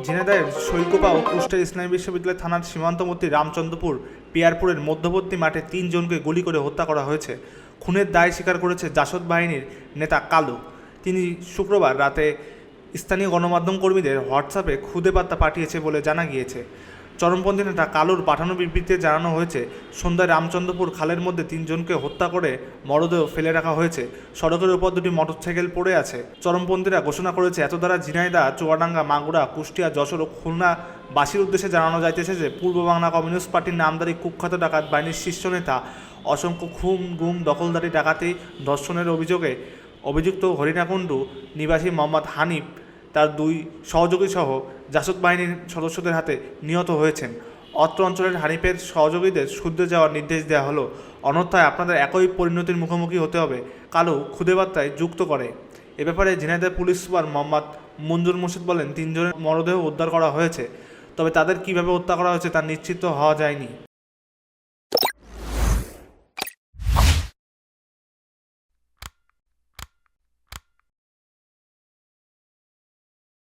ঝিনাইদহের সৈকোপা ও কুষ্টিয়া ইসলামী বিশ্ববিদ্যালয় থানার সীমান্তবর্তী রামচন্দ্রপুর, পিয়ারপুরের মধ্যবর্তী মাঠে তিনজনকে গুলি করে হত্যা করা হয়েছে। খুনের দায় স্বীকার করেছে জাসদ বাহিনীর নেতা কালু। তিনি শুক্রবার রাতে স্থানীয় গণমাধ্যম কর্মীদের হোয়াটসঅ্যাপে খুদে বার্তা পাঠিয়েছে বলে জানা গিয়েছে। চরমপন্থী নেতা কালুর পাঠানো বিবৃতিতে জানানো হয়েছে, সন্ধ্যায় রামচন্দ্রপুর খালের মধ্যে তিনজনকে হত্যা করে মরদেহ ফেলে রাখা হয়েছে। সড়কের উপর দুটি মোটরসাইকেল পড়ে আছে। চরমপন্থীরা ঘোষণা করেছে এত দ্বারা ঝিনাইদা চুয়াডাঙ্গা, মাগুরা, কুষ্টিয়া, যশোর ও খুলনা বাসীর উদ্দেশ্যে জানানো যাইতেছে যে, পূর্ব বাংলা কমিউনিস্ট পার্টির নামদারি কুখ্যাত ডাকাত বাহিনীর শীর্ষ নেতা অসংখ্য খুন, গুম, দখলদারি, ডাকাতি, ধর্ষণের অভিযোগে অভিযুক্ত হরিণাকুণ্ডু নিবাসী মোহাম্মদ হানিফ তার দুই সহযোগী সহ জাসদ বাহিনীর সদস্যদের হাতে নিহত হয়েছেন। অত্র অঞ্চলের হানিফের সহযোগীদের শুদ্ধে যাওয়ার নির্দেশ দেওয়া হলো। অন্যথায় আপনাদের একই পরিণতির মুখোমুখি হতে হবে কালো খুদে বার্তায় যুক্ত করে। এ ব্যাপারে ঝিনাইদহ পুলিশ সুপার মোহাম্মদ মঞ্জুর মুর্শিদ বলেন, তিনজনের মরদেহ উদ্ধার করা হয়েছে। তবে তাদের কীভাবে হত্যা করা হয়েছে তা নিশ্চিত হওয়া যায়নি।